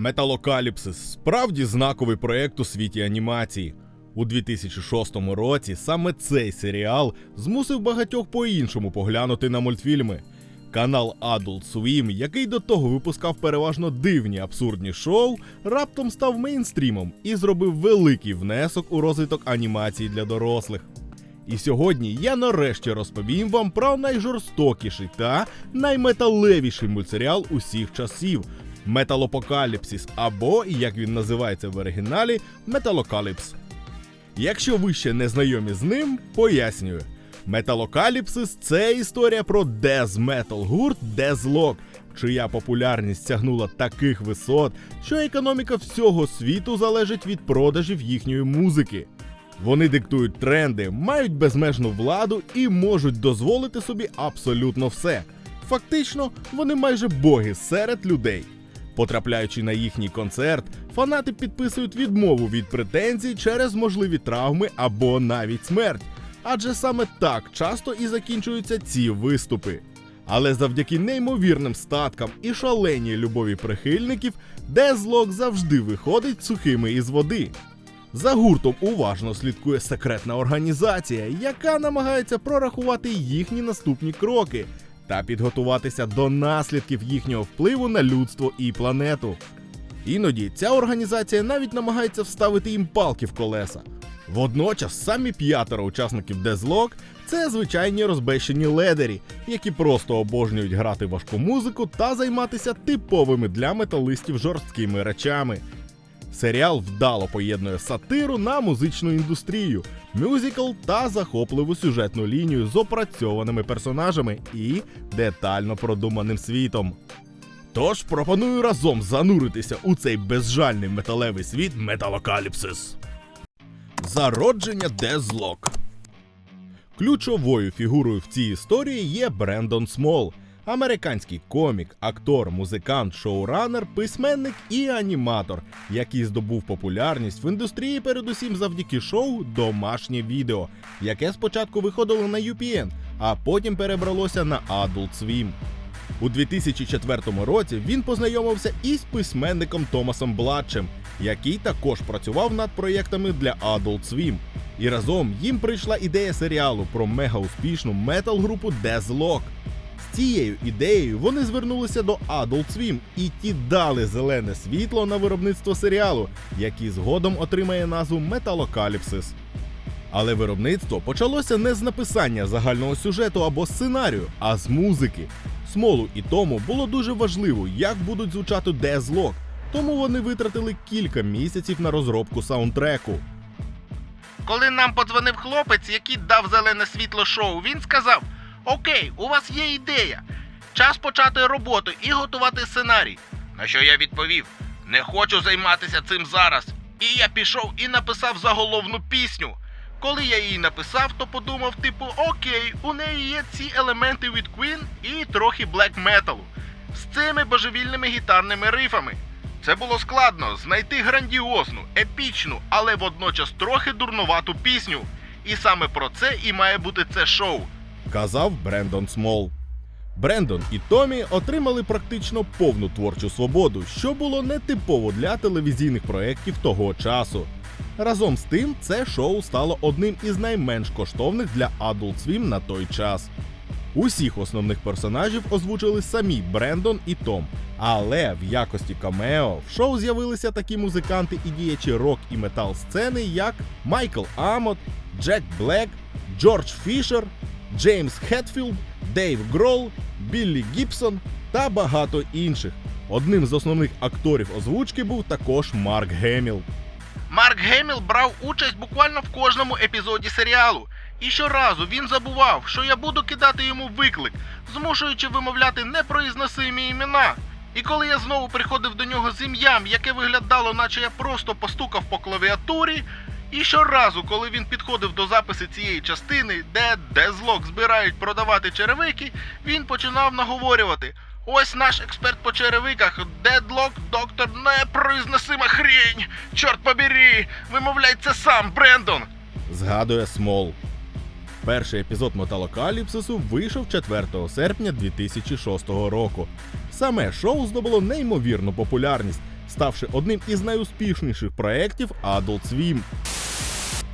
Металокаліпсис справді знаковий проєкт у світі анімації. У 2006 році саме цей серіал змусив багатьох по-іншому поглянути на мультфільми. Канал Adult Swim, який до того випускав переважно дивні абсурдні шоу, раптом став мейнстрімом і зробив великий внесок у розвиток анімації для дорослих. І сьогодні я нарешті розповім вам про найжорстокіший та найметалевіший мультсеріал усіх часів Металопокаліпсис, або, як він називається в оригіналі, Металокаліпс. Якщо ви ще не знайомі з ним, пояснюю. Металокаліпсис це історія про дез-метал гурт Дезлок, чия популярність сягнула таких висот, що економіка всього світу залежить від продажів їхньої музики. Вони диктують тренди, мають безмежну владу і можуть дозволити собі абсолютно все. Фактично, вони майже боги серед людей. Потрапляючи на їхній концерт, фанати підписують відмову від претензій через можливі травми або навіть смерть. Адже саме так часто і закінчуються ці виступи. Але завдяки неймовірним статкам і шаленій любові прихильників, Дезлок завжди виходить сухими із води. За гуртом уважно слідкує секретна організація, яка намагається прорахувати їхні наступні кроки та підготуватися до наслідків їхнього впливу на людство і планету. Іноді ця організація навіть намагається вставити їм палки в колеса. Водночас самі п'ятеро учасників Дезлок це звичайні розбещені ледері, які просто обожнюють грати важку музику та займатися типовими для металистів жорсткими речами. Серіал вдало поєднує сатиру на музичну індустрію, мюзикл та захопливу сюжетну лінію з опрацьованими персонажами і детально продуманим світом. Тож пропоную разом зануритися у цей безжальний металевий світ Металокаліпсис. Зародження Дезлок. Ключовою фігурою в цій історії є Брендон Смол, американський комік, актор, музикант, шоуранер, письменник і аніматор, який здобув популярність в індустрії передусім завдяки шоу Домашнє відео, яке спочатку виходило на UPN, а потім перебралося на Adult Swim. У 2004 році він познайомився із письменником Томасом Бладчем, який також працював над проєктами для Adult Swim. І разом їм прийшла ідея серіалу про мега-успішну метал-групу Dezlock. Цією ідеєю вони звернулися до Adult Swim, і ті дали зелене світло на виробництво серіалу, який згодом отримає назву Металокаліпсис. Але виробництво почалося не з написання загального сюжету або сценарію, а з музики. Смолу і тому було дуже важливо, як будуть звучати Дезлок, тому вони витратили кілька місяців на розробку саундтреку. Коли нам подзвонив хлопець, який дав зелене світло шоу, він сказав: Окей, у вас є ідея. Час почати роботу і готувати сценарій. На що я відповів: Не хочу займатися цим зараз. І я пішов і написав заголовну пісню. Коли я її написав, то подумав, типу, окей, у неї є ці елементи від Queen і трохи блек металу з цими божевільними гітарними рифами. Це було складно знайти грандіозну, епічну, але водночас трохи дурнувату пісню. І саме про це і має бути це шоу. Казав Брендон Смол. Брендон і Томі отримали практично повну творчу свободу, що було нетипово для телевізійних проєктів того часу. Разом з тим, це шоу стало одним із найменш коштовних для Adult Swim на той час. Усіх основних персонажів озвучили самі Брендон і Том. Але в якості камео в шоу з'явилися такі музиканти і діячі рок і метал сцени, як Майкл Амот, Джек Блек, Джордж Фішер, Джеймс Хетфілд, Дейв Грол, Біллі Гібсон та багато інших. Одним з основних акторів озвучки був також Марк Геміл. Марк Геміл брав участь буквально в кожному епізоді серіалу. І щоразу він забував, що я буду кидати йому виклик, змушуючи вимовляти непроізносимі імена. І коли я знову приходив до нього з ім'ям, яке виглядало, наче я просто постукав по клавіатурі, і щоразу, коли він підходив до запису цієї частини, де Дезлок збирають продавати черевики, він починав наговорювати. Ось наш експерт по черевиках, Дедлок, доктор, непроізносима хрінь. Чорт побери, вимовляй це сам, Брендон. Згадує Смол. Перший епізод Металокаліпсису вийшов 4 серпня 2006 року. Саме шоу здобуло неймовірну популярність, ставши одним із найуспішніших проєктів Adult Swim.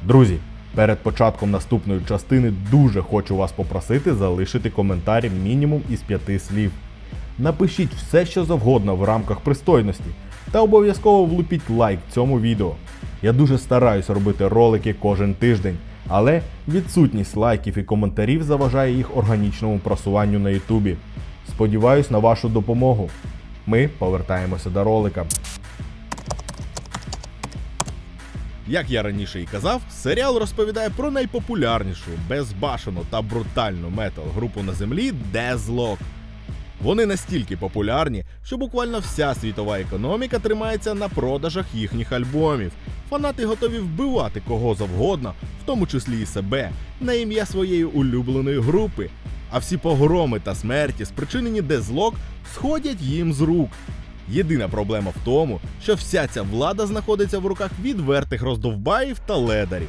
Друзі, перед початком наступної частини дуже хочу вас попросити залишити коментарі мінімум із п'яти слів. Напишіть все, що завгодно в рамках пристойності, та обов'язково влупіть лайк цьому відео. Я дуже стараюсь робити ролики кожен тиждень, але відсутність лайків і коментарів заважає їх органічному просуванню на Ютубі. Сподіваюсь на вашу допомогу. Ми повертаємося до ролика. Як я раніше і казав, серіал розповідає про найпопулярнішу, безбашену та брутальну метал-групу на землі Дезлок. Вони настільки популярні, що буквально вся світова економіка тримається на продажах їхніх альбомів. Фанати готові вбивати кого завгодно, в тому числі і себе, на ім'я своєї улюбленої групи. А всі погроми та смерті, спричинені Дезлок, сходять їм з рук. Єдина проблема в тому, що вся ця влада знаходиться в руках відвертих роздовбаїв та ледарів.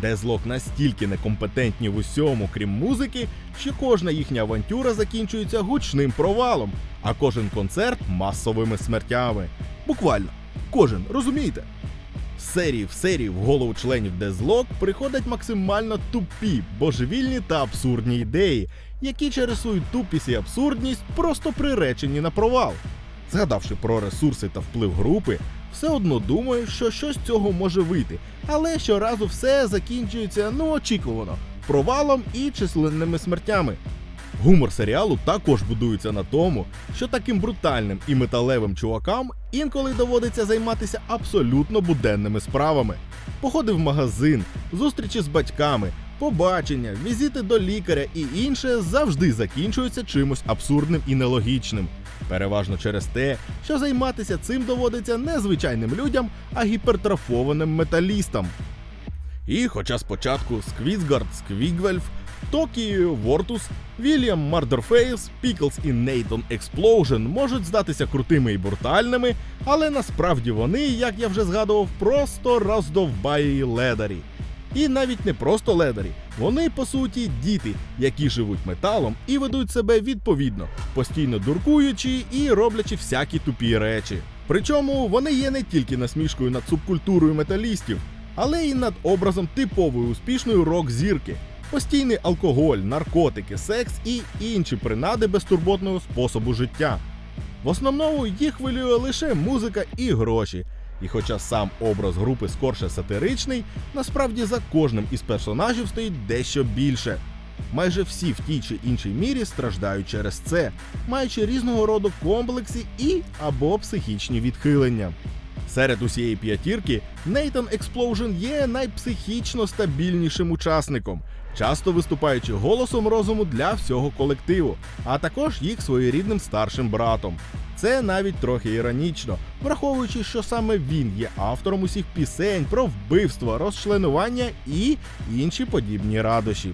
Дезлок настільки некомпетентні в усьому, крім музики, що кожна їхня авантюра закінчується гучним провалом, а кожен концерт масовими смертями. Буквально, кожен, розумієте? З серії в серію в голову членів Дезлок приходять максимально тупі, божевільні та абсурдні ідеї, які через свою тупість і абсурдність просто приречені на провал. Згадавши про ресурси та вплив групи, все одно думаю, що щось з цього може вийти, але щоразу все закінчується ну очікувано провалом і численними смертями. Гумор серіалу також будується на тому, що таким брутальним і металевим чувакам інколи доводиться займатися абсолютно буденними справами: походи в магазин, зустрічі з батьками, побачення, візити до лікаря і інше завжди закінчуються чимось абсурдним і нелогічним. Переважно через те, що займатися цим доводиться не звичайним людям, а гіпертрофованим металістам. І хоча спочатку Сквізгард, Сквігвельф, Токі, Вортус, Вільям Мардерфейс, Піклс і Нейтон Експлоужен можуть здатися крутими і брутальними, але насправді вони, як я вже згадував, просто роздовбаї ледарі. І навіть не просто ледарі, вони по суті діти, які живуть металом і ведуть себе відповідно, постійно дуркуючи і роблячи всякі тупі речі. Причому вони є не тільки насмішкою над субкультурою металістів, але й над образом типової успішної рок-зірки. Постійний алкоголь, наркотики, секс і інші принади безтурботного способу життя. В основному їх хвилює лише музика і гроші. І хоча сам образ групи скорше сатиричний, насправді за кожним із персонажів стоїть дещо більше. Майже всі в тій чи іншій мірі страждають через це, маючи різного роду комплекси і або психічні відхилення. Серед усієї п'ятірки Нейтан Експлоужен є найпсихічно стабільнішим учасником, часто виступаючи голосом розуму для всього колективу, а також їх своєрідним старшим братом. Це навіть трохи іронічно, враховуючи, що саме він є автором усіх пісень про вбивство, розчленування і інші подібні радощі.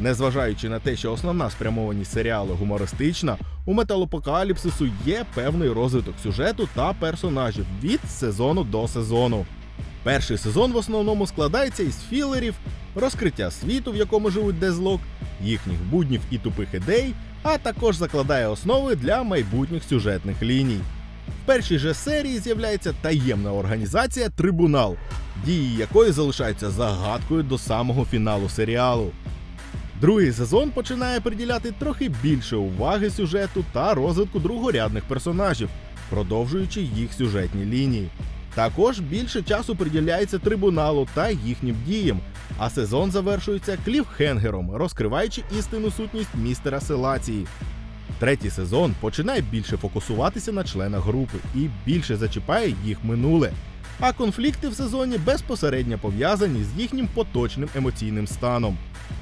Незважаючи на те, що основна спрямованість серіалу гумористична, у металопокаліпсису є певний розвиток сюжету та персонажів від сезону до сезону. Перший сезон в основному складається із філерів, розкриття світу, в якому живуть Дезлок, їхніх буднів і тупих ідей, а також закладає основи для майбутніх сюжетних ліній. В першій же серії з'являється таємна організація Трибунал, дії якої залишаються загадкою до самого фіналу серіалу. Другий сезон починає приділяти трохи більше уваги сюжету та розвитку другорядних персонажів, продовжуючи їх сюжетні лінії. Також більше часу приділяється трибуналу та їхнім діям, а сезон завершується кліфхенгером, розкриваючи істинну сутність містера Селації. Третій сезон починає більше фокусуватися на членах групи і більше зачіпає їх минуле. А конфлікти в сезоні безпосередньо пов'язані з їхнім поточним емоційним станом.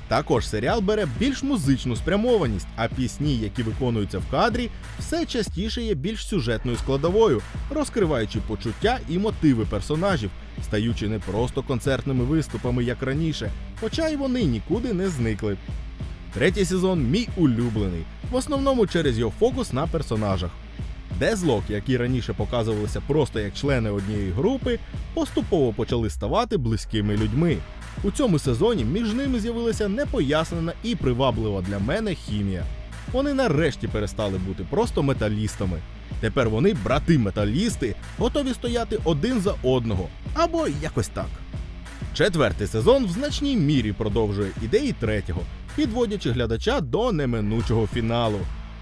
Також серіал бере більш музичну спрямованість, а пісні, які виконуються в кадрі, все частіше є більш сюжетною складовою, розкриваючи почуття і мотиви персонажів, стаючи не просто концертними виступами, як раніше, хоча й вони нікуди не зникли. Третій сезон мій улюблений, в основному через його фокус на персонажах. Дезлок, які раніше показувалися просто як члени однієї групи, поступово почали ставати близькими людьми. У цьому сезоні між ними з'явилася непояснена і приваблива для мене хімія. вони нарешті перестали бути просто металістами. Тепер вони брати-металісти, готові стояти один за одного, або якось так. Четвертий сезон в значній мірі продовжує ідеї третього, підводячи глядача до неминучого фіналу.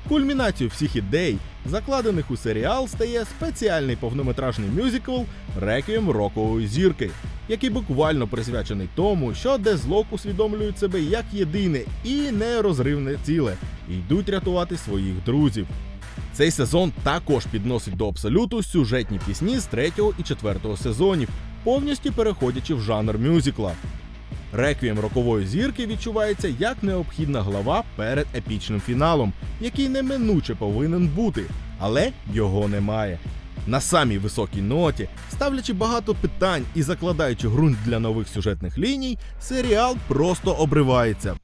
Кульмінацією всіх ідей, закладених у серіал, стає спеціальний повнометражний мюзикл Реквієм рокової зірки, який буквально присвячений тому, що Дезлок усвідомлюють себе як єдине і нерозривне ціле, і йдуть рятувати своїх друзів. Цей сезон також підносить до абсолюту сюжетні пісні з третього і четвертого сезонів, повністю переходячи в жанр мюзикла. Реквієм рокової зірки відчувається як необхідна глава перед епічним фіналом, який неминуче повинен бути, але його немає. На самій високій ноті, ставлячи багато питань і закладаючи ґрунт для нових сюжетних ліній, серіал просто обривається.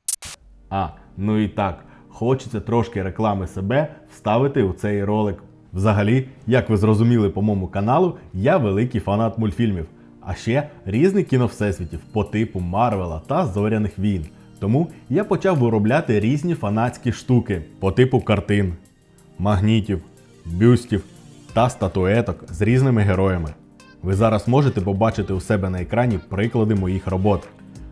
А, ну і так, хочеться трошки реклами себе вставити у цей ролик. Взагалі, як ви зрозуміли по моєму каналу, я великий фанат мультфільмів, а ще різних кіновсесвітів по типу Марвела та Зоряних війн. Тому я почав виробляти різні фанатські штуки по типу картин, магнітів, бюстів та статуеток з різними героями. Ви зараз можете побачити у себе на екрані приклади моїх робот.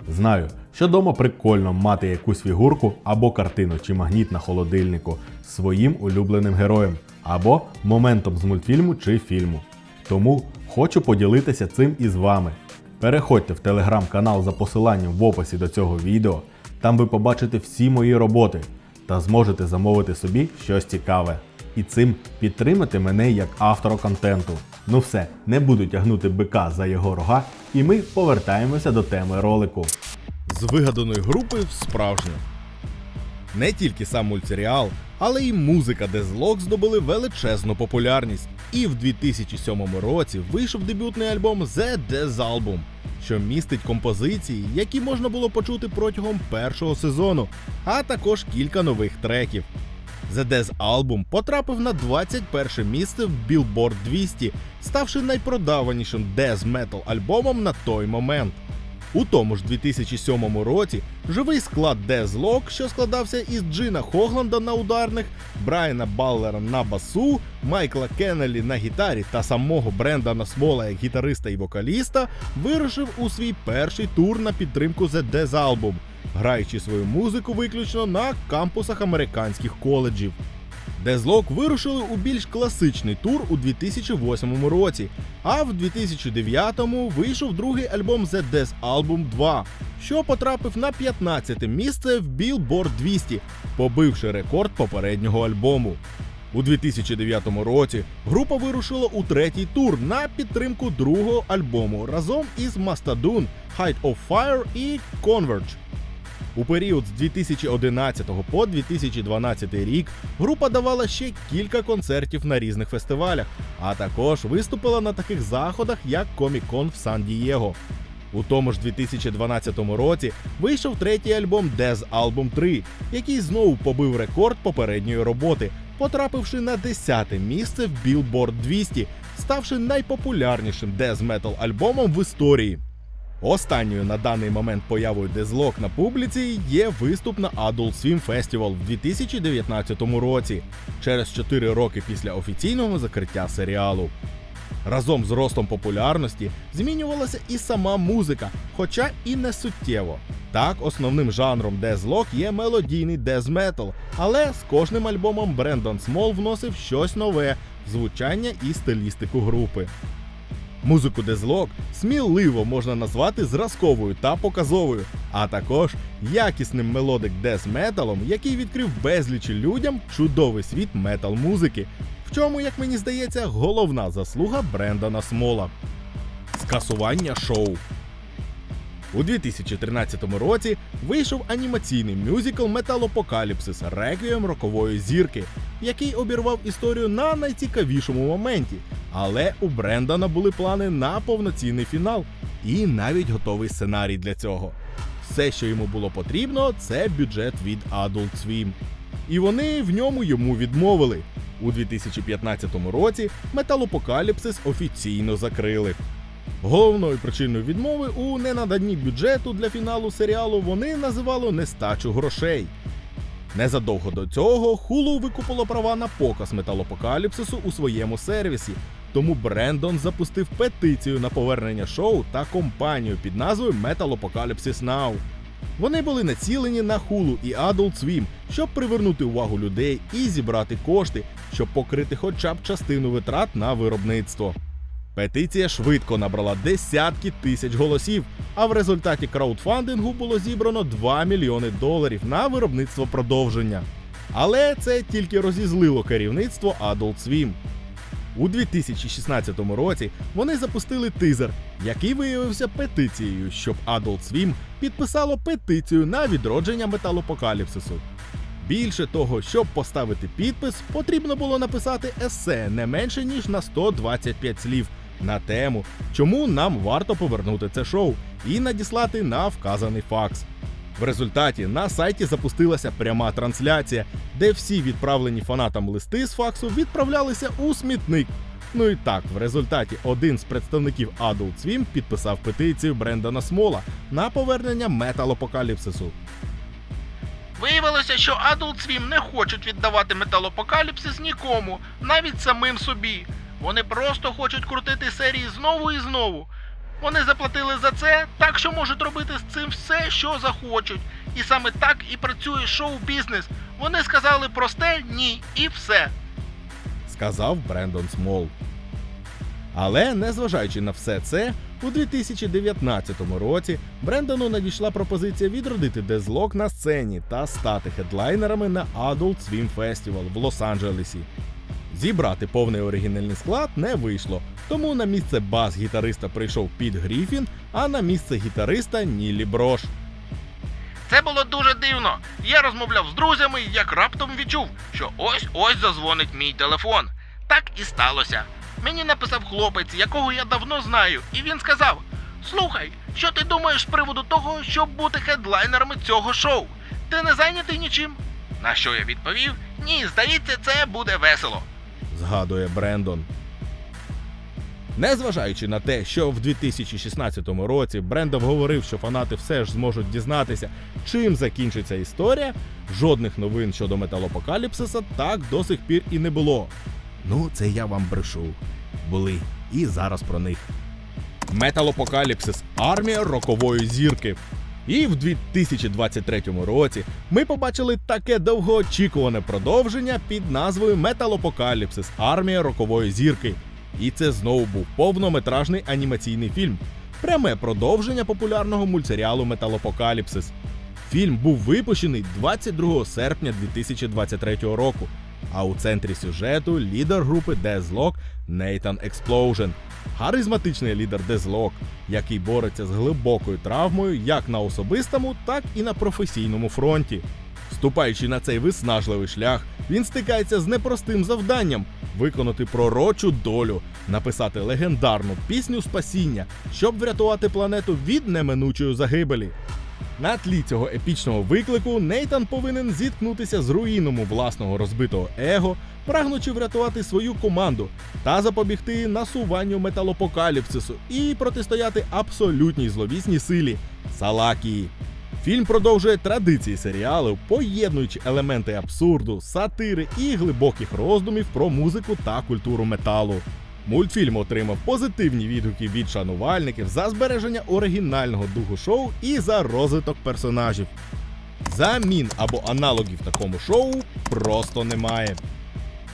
Знаю, що дома прикольно мати якусь фігурку або картину чи магніт на холодильнику своїм улюбленим героєм, або моментом з мультфільму чи фільму. Тому хочу поділитися цим із вами. Переходьте в телеграм-канал за посиланням в описі до цього відео. Там ви побачите всі мої роботи та зможете замовити собі щось цікаве. І цим підтримати мене як автора контенту. Ну все, не буду тягнути бика за його рога, і ми повертаємося до теми ролику. З вигаданої групи в справжню. Не тільки сам мультсеріал, але й музика Дезлок здобули величезну популярність. І в 2007 році вийшов дебютний альбом The Dez Album, що містить композиції, які можна було почути протягом першого сезону, а також кілька нових треків. The Dez Album потрапив на 21 місце в Billboard 200, ставши найпродаванішим Dez Metal альбомом на той момент. У тому ж 2007 році живий склад Дезлок, що складався із Джина Хогланда на ударних, Брайана Баллера на басу, Майкла Кеннелі на гітарі та самого Брендана Смола як гітариста і вокаліста, вирушив у свій перший тур на підтримку The Dez Album, граючи свою музику виключно на кампусах американських коледжів. Дезлок вирушили у більш класичний тур у 2008 році, а в 2009-му вийшов другий альбом The Death Album 2, що потрапив на 15 місце в Billboard 200, побивши рекорд попереднього альбому. У 2009 році група вирушила у третій тур на підтримку другого альбому разом із Mastodon, Height of Fire і Converge. У період з 2011 по 2012 рік група давала ще кілька концертів на різних фестивалях, а також виступила на таких заходах, як Комік-кон в Сан-Дієго. У тому ж 2012 році вийшов третій альбом Dez Album 3, який знову побив рекорд попередньої роботи, потрапивши на 10 місце в Billboard 200, ставши найпопулярнішим Dez Metal альбомом в історії. Останньою на даний момент появою Дезлок на публіці є виступ на Adult Swim Festival в 2019 році, через 4 роки після офіційного закриття серіалу. Разом з ростом популярності змінювалася і сама музика, хоча і не суттєво. Так, основним жанром Дезлок є мелодійний дез-метал, але з кожним альбомом Брендон Смол вносив щось нове звучання і стилістику групи. Музику Дезлок сміливо можна назвати зразковою та показовою, а також якісним мелодик дез металом, який відкрив безлічі людям чудовий світ метал музики, в чому, як мені здається, головна заслуга Брендана Смола. Скасування шоу. У 2013 році вийшов анімаційний мюзикл Металопокаліпсис Реквієм рокової зірки, який обірвав історію на найцікавішому моменті. Але у Брендана були плани на повноцінний фінал і навіть готовий сценарій для цього. Все, що йому було потрібно, це бюджет від Adult Swim. І вони в ньому йому відмовили. У 2015 році Металопокаліпсис офіційно закрили. Головною причиною відмови у ненаданні бюджету для фіналу серіалу вони називали нестачу грошей. Незадовго до цього Hulu викупило права на показ металопокаліпсису у своєму сервісі. Тому Брендон запустив петицію на повернення шоу та компанію під назвою Metal Apocalypse Now. Вони були націлені на Hulu і Adult Swim, щоб привернути увагу людей і зібрати кошти, щоб покрити хоча б частину витрат на виробництво. Петиція швидко набрала десятки тисяч голосів, а в результаті краудфандингу було зібрано 2 мільйони доларів на виробництво продовження. Але це тільки розізлило керівництво Adult Swim. У 2016 році вони запустили тизер, який виявився петицією, щоб Adult Swim підписало петицію на відродження металопокаліпсису. Більше того, щоб поставити підпис, потрібно було написати есе не менше ніж на 125 слів на тему, чому нам варто повернути це шоу, і надіслати на вказаний факс. В результаті на сайті запустилася пряма трансляція, де всі відправлені фанатам листи з факсу відправлялися у смітник. Ну і так, в результаті один з представників Adult Swim підписав петицію Брендана Смола на повернення металопокаліпсису. Виявилося, що Adult Swim не хочуть віддавати металопокаліпсис нікому, навіть самим собі. Вони просто хочуть крутити серії знову і знову. Вони заплатили за це, так що можуть робити з цим все, що захочуть. І саме так і працює шоу-бізнес. Вони сказали просте ні і все. сказав Брендон Смол. Але незважаючи на все це, у 2019 році Брендону надійшла пропозиція відродити Дезлок на сцені та стати хедлайнерами на Adult Swim Festival в Лос-Анджелесі. Зібрати повний оригінальний склад не вийшло, тому на місце бас-гітариста прийшов Піт Гріфін, а на місце гітариста Нілі Брош. Це було дуже дивно. Я розмовляв з друзями, як раптом відчув, що ось ось зазвонить мій телефон. Так і сталося. Мені написав хлопець, якого я давно знаю, і він сказав: Слухай, що ти думаєш з приводу того, щоб бути хедлайнерами цього шоу? Ти не зайнятий нічим? На що я відповів: Ні, здається, це буде весело. Згадує Брендон. Незважаючи на те, що в 2016 році Брендон говорив, що фанати все ж зможуть дізнатися, чим закінчиться історія, жодних новин щодо металопокаліпсиса так до сих пір і не було. Ну, це я вам брешу. Були і зараз про них. Металопокаліпсис армія рокової зірки. І в 2023 році ми побачили таке довгоочікуване продовження під назвою Металопокаліпсис Армія рокової зірки. І це знову був повнометражний анімаційний фільм, пряме продовження популярного мультсеріалу Металопокаліпсис. Фільм був випущений 22 серпня 2023 року. А у центрі сюжету лідер групи Дезлок Нейтан Експлоужен, харизматичний лідер Дезлок, який бореться з глибокою травмою як на особистому, так і на професійному фронті. Вступаючи на цей виснажливий шлях, він стикається з непростим завданням виконати пророчу долю, написати легендарну пісню спасіння, щоб врятувати планету від неминучої загибелі. На тлі цього епічного виклику Нейтан повинен зіткнутися з руїном власного розбитого его, прагнучи врятувати свою команду та запобігти насуванню металопокаліпсису і протистояти абсолютній зловісній силі Салакії. Фільм продовжує традиції серіалу, поєднуючи елементи абсурду, сатири і глибоких роздумів про музику та культуру металу. Мультфільм отримав позитивні відгуки від шанувальників за збереження оригінального духу шоу і за розвиток персонажів. Замін або аналогів такому шоу просто немає.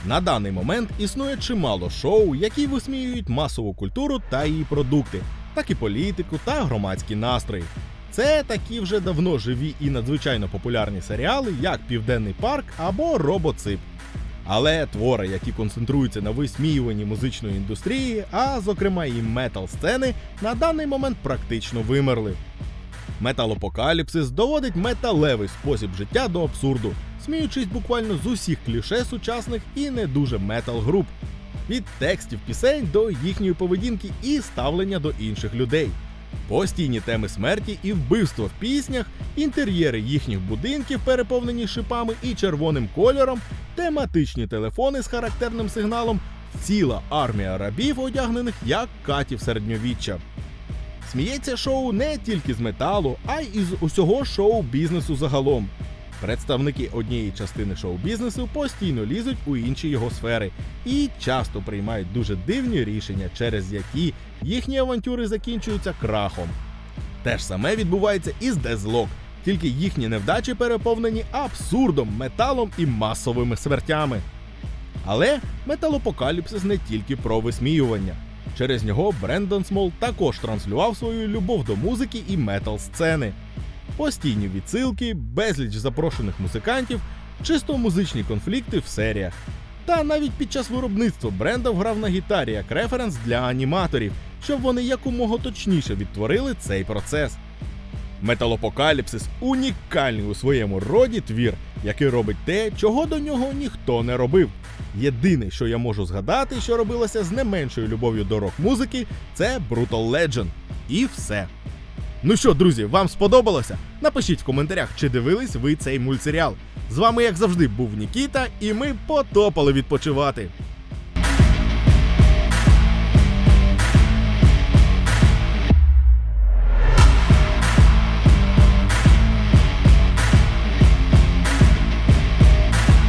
На даний момент існує чимало шоу, які висміюють масову культуру та її продукти, так і політику та громадські настрої. Це такі вже давно живі і надзвичайно популярні серіали, як Південний парк або Робоцип. Але твори, які концентруються на висміюванні музичної індустрії, а зокрема і метал сцени, на даний момент практично вимерли. Металопокаліпсис доводить металевий спосіб життя до абсурду, сміючись буквально з усіх кліше сучасних і не дуже метал груп. Від текстів пісень до їхньої поведінки і ставлення до інших людей. Постійні теми смерті і вбивства в піснях, інтер'єри їхніх будинків, переповнені шипами і червоним кольором, тематичні телефони з характерним сигналом, ціла армія рабів, одягнених як катів середньовіччя. Сміється шоу не тільки з металу, а й із усього шоу-бізнесу загалом. Представники однієї частини шоу-бізнесу постійно лізуть у інші його сфери і часто приймають дуже дивні рішення, через які їхні авантюри закінчуються крахом. Те ж саме відбувається і з Дезлок, тільки їхні невдачі переповнені абсурдом, металом і масовими смертями. Але металопокаліпсис не тільки про висміювання. Через нього Брендон Смол також транслював свою любов до музики і метал сцени. Постійні відсилки, безліч запрошених музикантів, чисто музичні конфлікти в серіях. Та навіть під час виробництва Брендов грав на гітарі як референс для аніматорів, щоб вони якомога точніше відтворили цей процес. Металопокаліпсис унікальний у своєму роді твір, який робить те, чого до нього ніхто не робив. Єдине, що я можу згадати, що робилося з не меншою любов'ю до рок-музики, це Brutal Legend. І все. Ну що, друзі, вам сподобалося? Напишіть в коментарях, чи дивились ви цей мультсеріал. З вами, як завжди, був Нікіта, і ми потопали відпочивати.